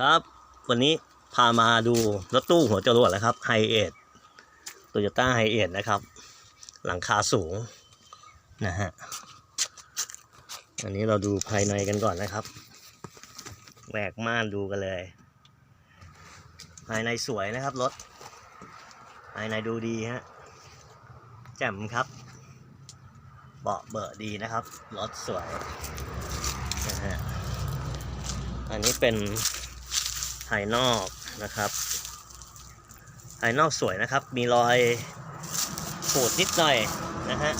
ครับ วันนี้พามาดูรถตู้หัวจรวดแล้วครับไฮเอทโตโยต้าไฮเอทนะครับ หลังคาสูงนะฮะอันนี้เราดูภายในกันก่อนนะครับแหวกม่านดูกันเลย ภายในสวยนะครับรถ ภายในดูดีฮะแจ่มครับเบาะเบอะดีนะครับรถสวยนะฮะอันนี้เป็น ภายนอกนะครับ ภายนอกสวยนะครับ มีรอยขูดนิดหน่อยนะฮะ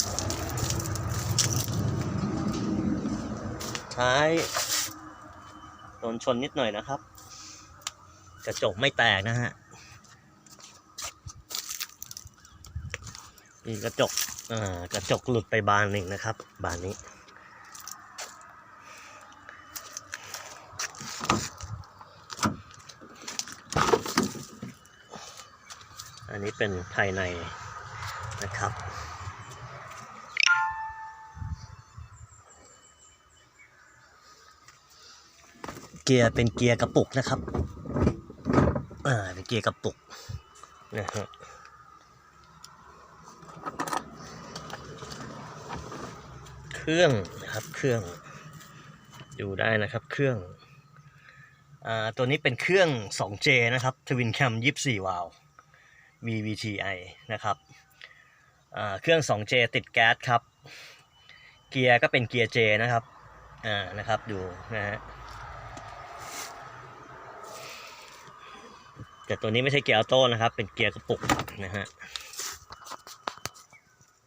ท้ายโดนชนนิดหน่อยนะครับ กระจกไม่แตกนะฮะมีกระจกอ่ากระจกหลุดไปบานหนึ่งนะครับ บานนี้ อันนี้เป็นภายในนะครับ เกียร์เป็นเกียร์กระปุกนะครับ อ่า เป็นเกียร์กระปุกนะฮะเครื่องนะครับเครื่องดูได้นะครับเครื่อง อ่า ตัวนี้เป็นเครื่อง 2J นะครับ Twin Cam 24 วาล์ว VVTi นะครับเครื่อง 2J ติดแก๊สครับ เกียร์ก็เป็นเกียร์ J นะครับอ่านะครับดูนะฮะแต่ตัวนี้ไม่ใช่เกียร์ออโต้นะครับ เป็นเกียร์กระปุกนะฮะ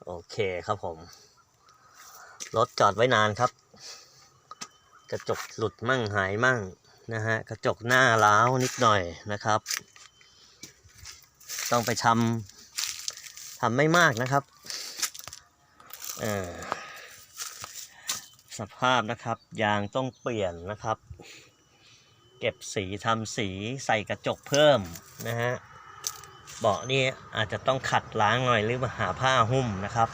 โอเคครับผมรถจอดไว้นานครับ กระจกหลุดมั่งหายมั่งนะฮะกระจกหน้าล้าวนิดหน่อยนะครับ ต้องไปทำทำไม่มากนะครับสภาพนะครับยางต้องเปลี่ยนนะครับ เก็บสีทำสีใส่กระจกเพิ่มนะฮะเบาะนี่อาจจะต้องขัดล้างหน่อยหรือมาหาผ้าหุ้มนะครับ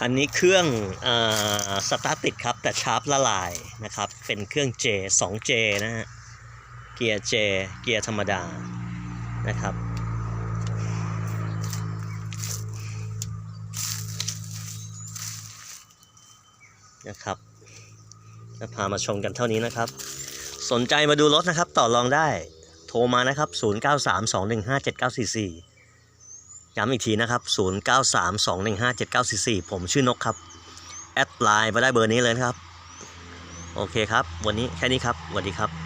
คันนี้เครื่องอสตาร์ติดครับ แต่ชาร์ปละลายนะครับ เป็นเครื่อง J 2J นะฮะ เกียร์ J เกียร์ธรรมดานะครับ นะครับจะพามาชมกันเท่านี้นะครับ สนใจมาดูรถนะครับ ต่อรองได้ โทรมานะครับ 0932157944 ย้ำอีกทีนะครับ 0932157944 ผมชื่อนกครับ แอดไลน์มาได้เบอร์นี้เลยครับ โอเคครับ วันนี้แค่นี้ครับสวัสดีครับ